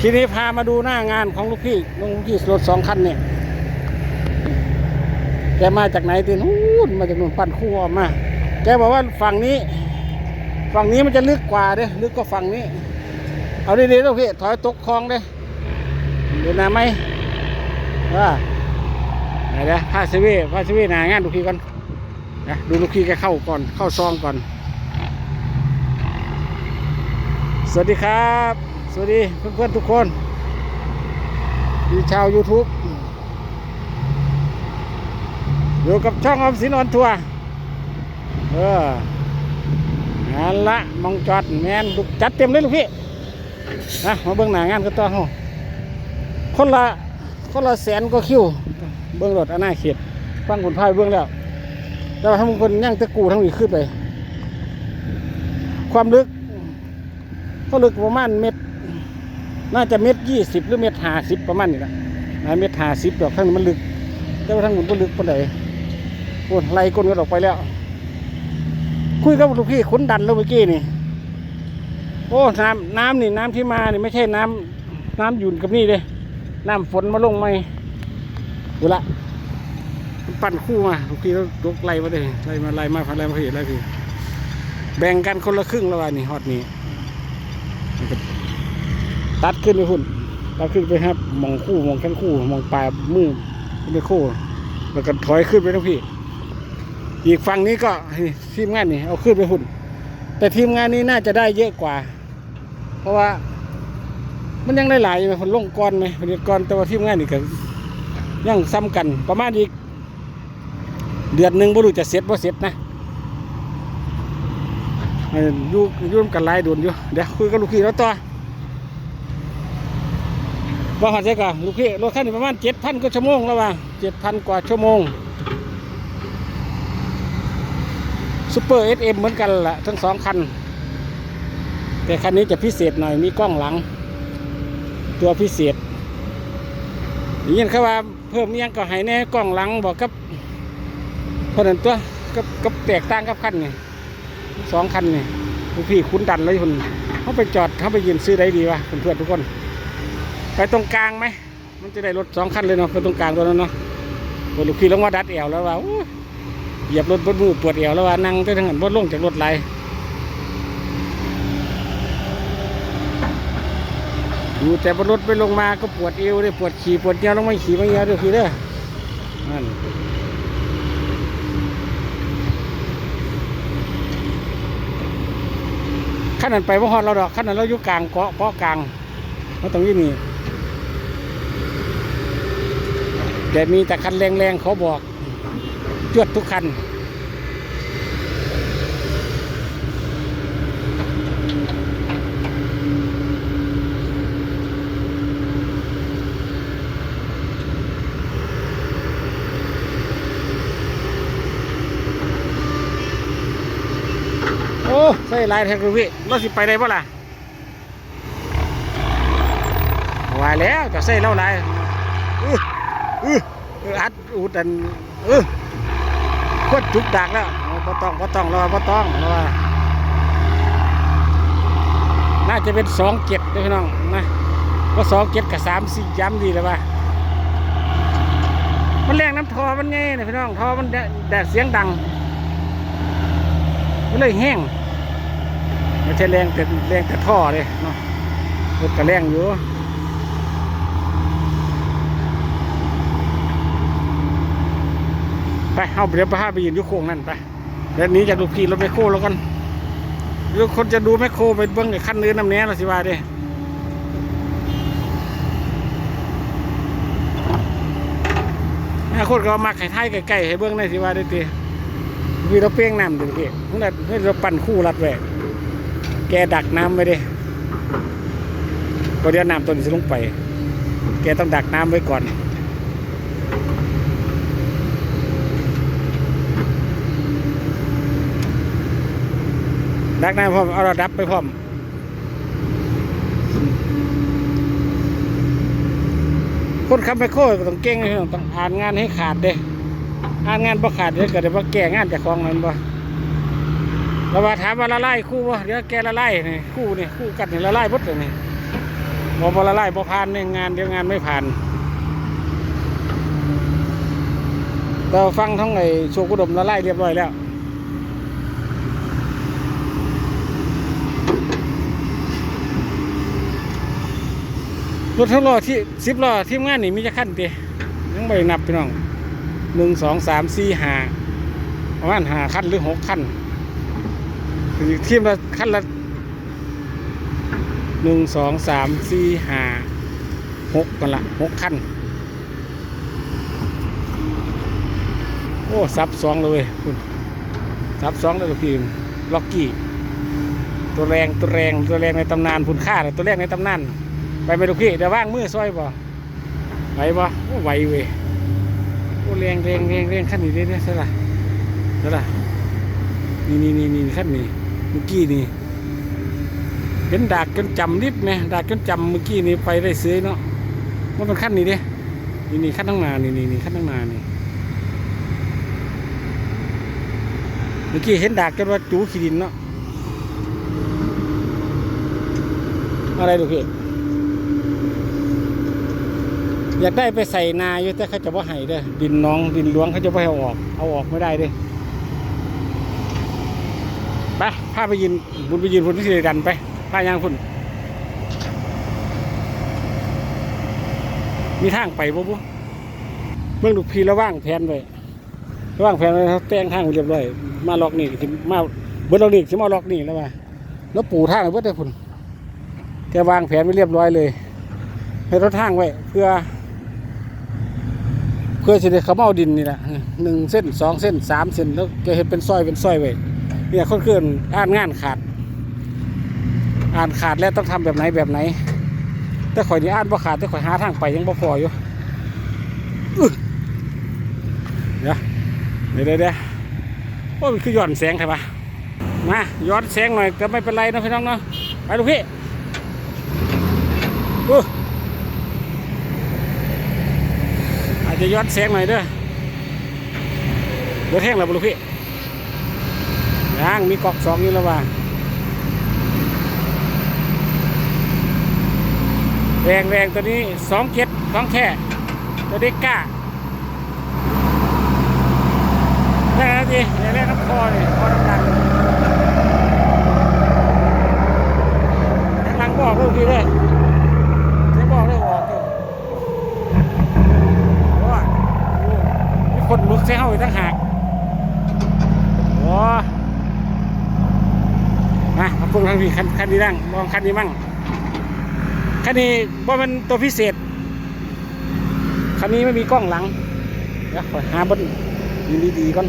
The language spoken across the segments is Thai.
ทีนี้พามาดูหน้างานของลูกพี่ลูกพี่รถสองคันเนี่ยแกมาจากไหนตีนู้นมาจากนู่นปั่นคู่ออกมา แกบอกว่าฝั่งนี้ ฝั่งนี้มันจะลึกกว่าเด้ลึกกว่าฝั่งนี้ เอาดีๆลูกพี่ถอยตกคลองเด้เดี๋ยวนะไหมว่าไหนเด้ผ้าเซเว่ผ้าเซเว่หนางานลูกพี่ก่อนนะดูลูกพี่แกเข้าก่อนเข้าซองก่อน สวัสดีครับ สวัสดีเพื่อนๆทุกคนดีชาว YouTube อยู่กับช่องออมสินออนทัวร์เออนั่นละมองจอดแมนลูกจัดเต็มเลยลูกพี่นะมาเบิ่งหน้างานกันต่อเฮาคนละคนละแสนก็คิว เบิ่งรถอนาเขตฟังคนพายเบิ่งแล้วแต่ว่าทั้งคนย่างตะกูทั้งนี้ขึ้นไป ความลึก ก็ลึกประมาณเม็ด น่าจะเม็ดยี่สิบหรือเม็ดห้าสิบประมาณนี้แหละนะเม็ดห้าสิบดอกทั้งนี้มันลึก แต่ว่าทั้งหมดก็ลึกปานใดโอ้ไล่ก้นกันออกไปแล้ว คุยกับลูกพี่ขุนดันแล้วเมื่อกี้นี่โอ้น้ำน้ำนี่น้ำที่มานี่ไม่ใช่น้ำน้ำหยุ่นกับนี่เลยน้ำฝนมาลงไหมดูละมันปั่นคู่มาลูกพี่แล้วยกไล่มาเลยไล่มาไล่มาพันไล่มาพี่ไล่พี่แบ่งกันคนละครึ่งแล้ววานี่ฮอตนี่ ตัดขึ้นไปหุ่นตัดขึ้นไปครับมองคู่มองแข้งคู่มองปลายมือขึ้นไปคู่แล้วก็ถอยขึ้นไปทั้งพี่ อีกฝั่งนี้ก็ทีมงานนี่เอาขึ้นไปหุ่น แต่ทีมงานนี้น่าจะได้เยอะกว่า เพราะว่า มันยังได้หลายอยู่มคนลงก้อนไหมคนก้อนแต่ว่าทีมงานนี่ก็ยังซ้ำกันประมาณอีก เดือนหนึ่งบ่รู้จะเสร็จบ่เสร็จนะเอยู่ยู่มกันหลายโดนอยู่เดี๋ยวคุยกับลูกพี่แล้วต่อ ว่าหันใช่กะลูกพี่รถคันนี้ประมาณเจ็ดพันกว่าชั่วโมงแล้วว่าเจ็ดพันกว่าชั่วโมงซูเปอร์เอสเอ็มเหมือนกันละทั้งสองคัน แต่คันนี้จะพิเศษหน่อยมีกล้องหลัง ตัวพิเศษอย่างนี้เขาว่าเพิ่มยังก็ให้แน่กล้องหลังบอกกับเพนั้นตัวกับกับแตกต่างกับคันนี่สองคันนี่ลูกพี่คุ้นดันเลยคนเขาไปจอดเขาไปยืนซื้อได้ดีวะเพื่อนๆทุกคน ไปตรงกลางไหม มันจะได้รถสองคันเลยเนาะไปตรงกลางตัวนั้นเนาะโอ้ลูกพี่ลงว่าดัดเอวแล้วว่าเหยียบรถบนมือปวดเอวแล้วว่านั่งได้ทั้งนั้นบนลงจากรถไหลอยู่แต่บนรถไปลงมาก็ปวดเอวเลยปวดขี่ปวดเอวลงม่ขี่ม่เอวด้วยพี่เด้อนั่นขั้นนั้นไปว่าฮอดเราดอกขั้นนั้นเราอยู่กลางเกาะเกาะกลางเพราตรงนี้นี่ แต่มีแต่คันแรงๆเขาบอกจวดทุกคัน โอ้ใส่ลายแท็กซี่ราสิไปได้ปะล่ะว่าแล้วจะใส่เล่าไรอื้ อื้อเอออัดอุดันเออโคตรจุกดักแล้วโอ้บ่ต้องบ่ต้องรอบ่ต้องรอน่าจะเป็นสองเจ็ดด้วยพี่น้องนะก็สองเจ็ดกับสามสี่ย้ำดีเลยว่ามันแรงน้ำทอมันไงนะพี่น้องทอมันแดดเสียงดังมันเลยแห้งไม่ใช่แรงแต่แรงแต่ท่อเลยเนาะรถก็แรงอยู่ ไป เอาเดี๋ยวไปหาไปยืนยุโค้งนั่นไปเดี๋ยวนี้จากลูกพี่รถไมคโครแล้วกันเดี๋ยวคนจะดูแมคโครไปเบิ้งไอ้ขั้นเนื้อน้ำเนี้ยเราสิว่าเด้ถ้าคนก็เอามาไข่ไทยไก่ๆให้เบิ้องได้สิว่าได้ตีวีเราเป้งน้ำดูพี่นั่นแหละนี่เราปั่นคู่รัดแหวกแกดักน้ำไว้เด้ก็เดี๋ยวน้ำตัวนี้จะลงไป แกต้องดักน้ำไว้ก่อน ดักน้ำพร้อมเอาระดับไปพร้อมคนขับไปโค้ก็ต้องเก่งต้องอ่านงานให้ขาดเด้อ่านงานบ่ขาดเดี๋ยวเกิดว่าแก้งานจากของนั้นบ่เราว่าถามว่าละลายคู่บ่เดี๋ยวแกละลายนี่คู่นี่คู่กันนี่ละลายหมดเลยนี่บอบละลายบอผ่านในงานเดี๋ยวงานไม่ผ่านแต่ว่าฟังทั้งไอ้โชกุดมละลายเรียบร้อยแล้ว รถทั้งล้อที่สิบล้อทีมงานนี่มีจะขั้นตียังไม่ได้นับพี่น้องหนึ่งสองสามสี่ห้าประมาณห้าขั้นหรือหกขั้นทีมละขั้นละหนึ่งสองสามสี่ห้าหกกันละหกขั้นโอ้ซับสองเลยคุณซับสองเลยพี่ล็อกกี้ ตัวแรงตัวแรงตัวแรงในตำนานคุณค่าเลยตัวแรกในตำนาน ไปไหมลูกพี่เดี๋ยวว่างมือซอยบ่ไหวบ่ไหวเว้ยโอ้แรงแรงแรงแรงขั้นนี้ได้เนี่ยใช่ละใช่ละนี่นี่นี่นี่ขั้นนี้เมื่อกี้นี่เห็นดากจนจำนิดไหมดากจนจำเมื่อกี้นี่ไปได้ซื้อเนาะมันเป็นขั้นนี้เด้นี่นี่ขั้นตั้งนานี่นี่นี่ขั้นตั้งนานี่เมื่อกี้เห็นดากจนว่าจูขีดินเนาะอะไรลูกพี่ อยากได้ไปใส่นาอยู่แต่เขาจะว่าให้เด้อดินน้องดินหลวงเขาจะไม่ให้เอาออก เอาออกไม่ได้เด้อไปพาไปยืนบุญไปยืนพุ่นที่สิริดันไปพายางพุ่นมีทางไปบ่บุเบื้องลูกพีระว่างแผนไว้ระว่างแผนไว้เขาแต่งทางไว้เรียบร้อย มาล็อกนี่สิมาเบิร์ดล็อกนี่สิมาล็อกนี่แล้วว่าแล้วปูทางเบิร์ดได้พุ่นแกวางแผนไว้เรียบร้อยเลยให้รถทางไว้เพื่อ เพื่อจะได้เขาเอาดินนี่แหละหนึ่งเส้นสองเส้นสามเส้นแล้วแกเห็นเป็นซอยเป็นซอยไว้เนี่ยคนเกินอ่านงานขาด อ่านขาดแล้วต้องทำแบบไหนแบบไหน แต่ข่อยนี่อ่านบ่ขาดแต่ข่อยหาทางไปยังบ่พออยู่เดี๋ยวเดี๋ยวเดี๋ยวโอ้มันคือย้อนแสงใช่ปะมาย้อนแสงหน่อยก็ไม่เป็นไรนะพี่น้องเนาะไปลูกพี่อู้ อา จะย้อนแสงหน่อยเด้อเดือแห้งแล้วบุรุพี่ยังมีกอกสองนี่แล้วว่าแรงแรงตัวนี้สองเจ็ดสองแค่ตัวเด็กก้าแรงนะจีแรงน้ำคอเนี่ยคอน้ำดันข้างหลังบอกลูกพี่เลยจะบอกเลยออกอยู่ โอ้ยโอ้มีคนลุกเสียเฮาอีกตั้งหากโอ้มาเอาพวกทางนี้คันคันนี้นั่งลองคันนี้มั่งคันนี้ว่ามันตัวพิเศษ คันนี้ไม่มีกล้องหลังเดี๋ยวขอหาบนยินดีๆก่อน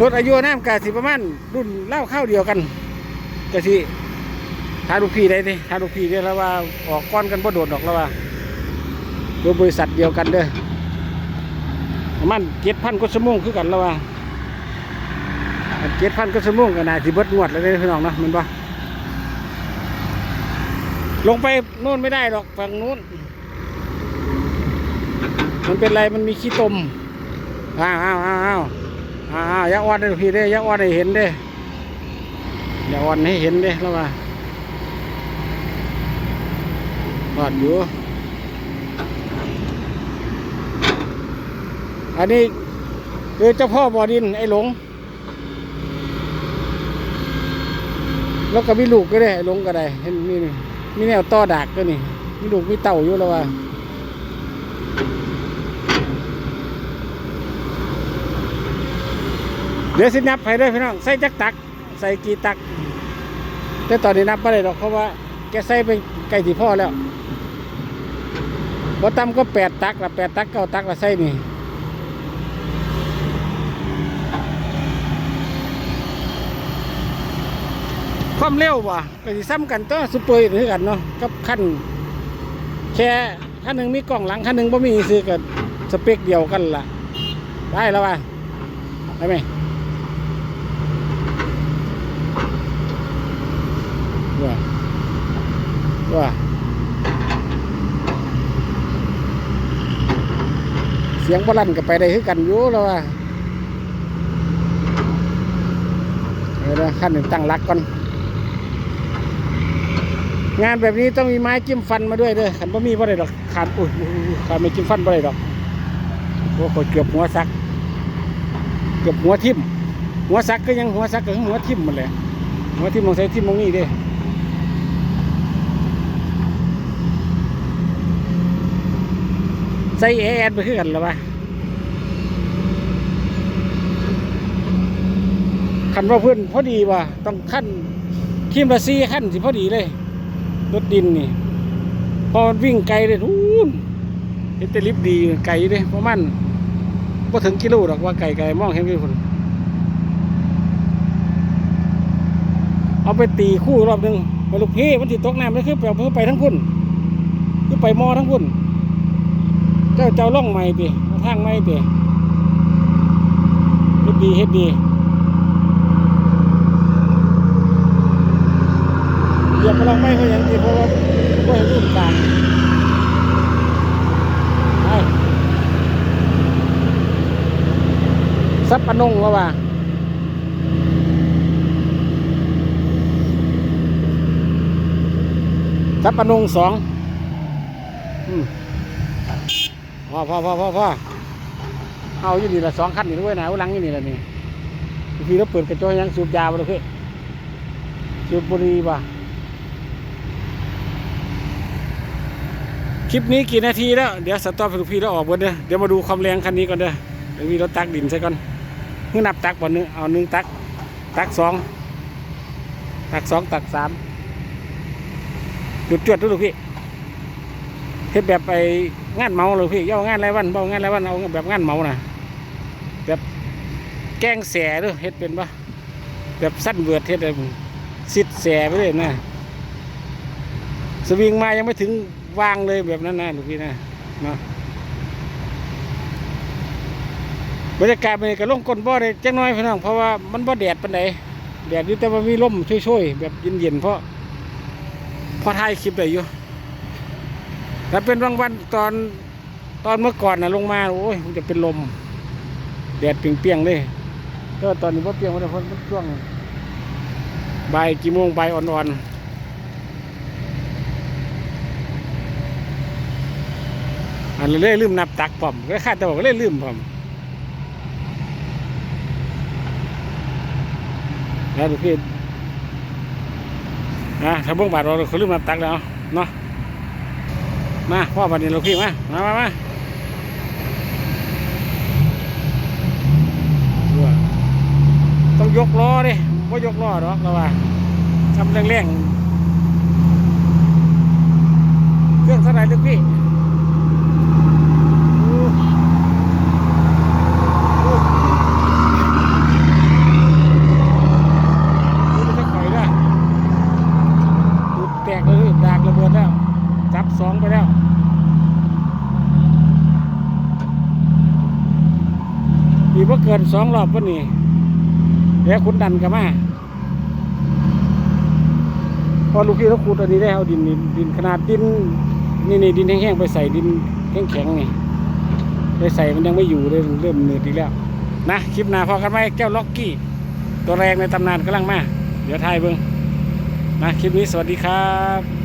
รถอายุน้ำกาสิประมาณรุ่นเล่าข้าวเดียวกันกะสิถ้าลูกพี่ได้ดิถ้าลูกพี่ได้แล้วว่าออกก้อนกันบ่โดดดอกแล้วว่า โดยบริษัทเดียวกันเด้อประมันเจ็ดพันก็สมงคือกันแล้วว่าเจ็ดพันก็สมงกันนะที่เบิดงวดแล้วเด้อพี่น้องนะมันบ่ลงไปโน่นไม่ได้หรอกฝั่งนู้น มันเป็นไรมันมีขี้ตมอ้าวอ้าวอ้าวอ้าวอ้าวย่าอ่อนเลยพี่เด้ออย่าอ่อนให้เห็นเด้อย่าอ่อนให้เห็นเด้แล้วว่าบอดอยู่ อันนี้คือเจ้าพ่อบ่อดินไอ้หลง แล้วก็มีลูกก็ได้ไอ้หลงก็ได้เห็นมีมีแนวต่อดากก็นี่มีลูกมีเต่าอยู่แล้วว่าเดี๋ยวสินับให้ด้วยพี่น้องใส่จักตัก ใส่กี่ตัก แต่ตอนนี้นับไม่ได้หรอกเพราะว่าแกใส่ไปใกล้ที่พ่อแล้วบ่ต่ำก็แปดตักละแปดตักเก้าตักละไส้นี่ ความเร็วว่ะก็สิซ้ำกันตัวซุปเปอร์คือกันเนาะกับขั้นแค่ขั้นหนึ่งมีกล่องหลังขั้นหนึ่งบ่มีซื้อกับสเปคเดียวกันล่ะ ได้แล้วว่ะได้ไหมว่าว่าเสียงบอลันก็ไปได้คือกันอยู่แล้วว่าเออขั้นหนึ่งตั้งรักก่อน งานแบบนี้ต้องมีไม้จิ้มฟันมาด้วยเด้อขันบ่มีบ่ได้ดอกขาดอุ้ยอุ้ยอุ้ยขาดไม่จิ้มฟันบ่ได้ดอกโอ้โหเกือบหัวซัก เกือบหัวทิ่มหัวซักก็ยังหัวซักก็ยังหัวทิ่มหมันแหละหัวทิ่มลงใส่ทิ่มตรงนี้เด้ใส่แอร์ไปคือกันหรอวะคันว่าเพื่อนพอดีว่ะต้องขั้นทีมละซีขั้นสิพอดีเลย รถดินนี่ พอมันวิ่งไกลเลยทูนเห็นแต่ลิฟต์ดีไกลเลยประมาณพอถึงกิโลหรอกว่าไกลไกลมองเห็นกี่คนเอาไปตีคู่รอบหนึ่งมาลูกพี่มันติดตกน้ำแล้วคือไปเอไปทั้งพุ่นคือไปมอทั้งพุ่นเจ้าเจ้าล่องใหม่ติเอาทางใหม่ติเฮ็ดดีเฮ็ดดี เหยียบพลังไม่เขาอย่างดีเพราะว่าก็เห็นรูปกลางไปซับปะนงว่าว่าซับปะนงสองอืมพอพอพอพอพอเอาอยู่นี่ละสองคันนี่ด้วยนะหลังอยู่นี่ละนี่พี่เราเปิดกระจกยังสูบยาบ่เลยพี่สูบบุหรี่ป่ะ ค ลิปนี้กี่นาทีแล้ว เดี๋ยวสต็อปให้ลูกพี่แล้วออกบนเด้อเดี๋ยวมาดูความแรงคันนี้ก่อนเด้อเดี๋ยวมีรถตักดินใช่ก่อนเพิ่งนับตักบ่หนึงเอาหนึ่งตัก ตักสองตักสองตักสามจุดจวดดูลูกพี่เฮ็ดแบบไปงานเมาเลยพี่ย่าเอางานไรวันเบางานไรวันเอาแบบงานเมานะแบบแก้งแสเด้วยเฮ็ดเป็นปะแบบสั้นเบือดเฮ็ดอะไรบุสิดแสไปเลยนะสวิงมายังไม่ถึง วางเลยแบบนั้นนะลูกพี่นะเนาะบรรยากาศมันก็ลงก้นบ่อได้จังน้อยพี่น้องเพราะว่ามันบ่แดดปานใดแดดอยู่แต่ว่ามีลมช่วยๆแบบเย็นๆเพราะพอถ่ายคลิปได้อยู่แต่เป็นบางวันตอนตอนเมื่อก่อนนะลงมาโอ้ยมันจะเป็นลม แดดเปียงๆเลยก็ตอนนี้ว่าเปียงมันเพราะช่วงบ่ายกี่โมงบ่ายอ่อนๆ อันเล่ลืมนับตักผมก็คาดแต่บอกเล่ลืมผมแล้วดูพี่นะถ้าบิ่งบาทเราเขาลืมนับตักแล้วเนาะมาพ่อบัดนี้ลูกพี่มามามามาต้องยกล้อดิว่ายกล้อหรอกเราว่าทำแรงๆเครื่องเท่าไรลูกพี่ นี่มันจะข่อยแล้วดูดแตกเลยดากระเบิดแล้ว จับสองไปแล้ว อีกว่าเกินสองรอบวันนี้เดี๋ยวคุณดันกลับมาพอลูกพี่เขาขุดอันนี้ได้เอาดินนี่ดินขนาดดินนี่นี่ดินแห้งๆไปใส่ดินแข็งๆนี่ไปใส่มันยังไม่อยู่เลยเริ่มเหนื่อยอีกแล้วนะคลิปหน้าพอกันไหมแก้วล็อกกี้ ตัวแรงในตำนานกำลังมา เดี๋ยวทายเบิ้งนะคลิปนี้สวัสดีครับ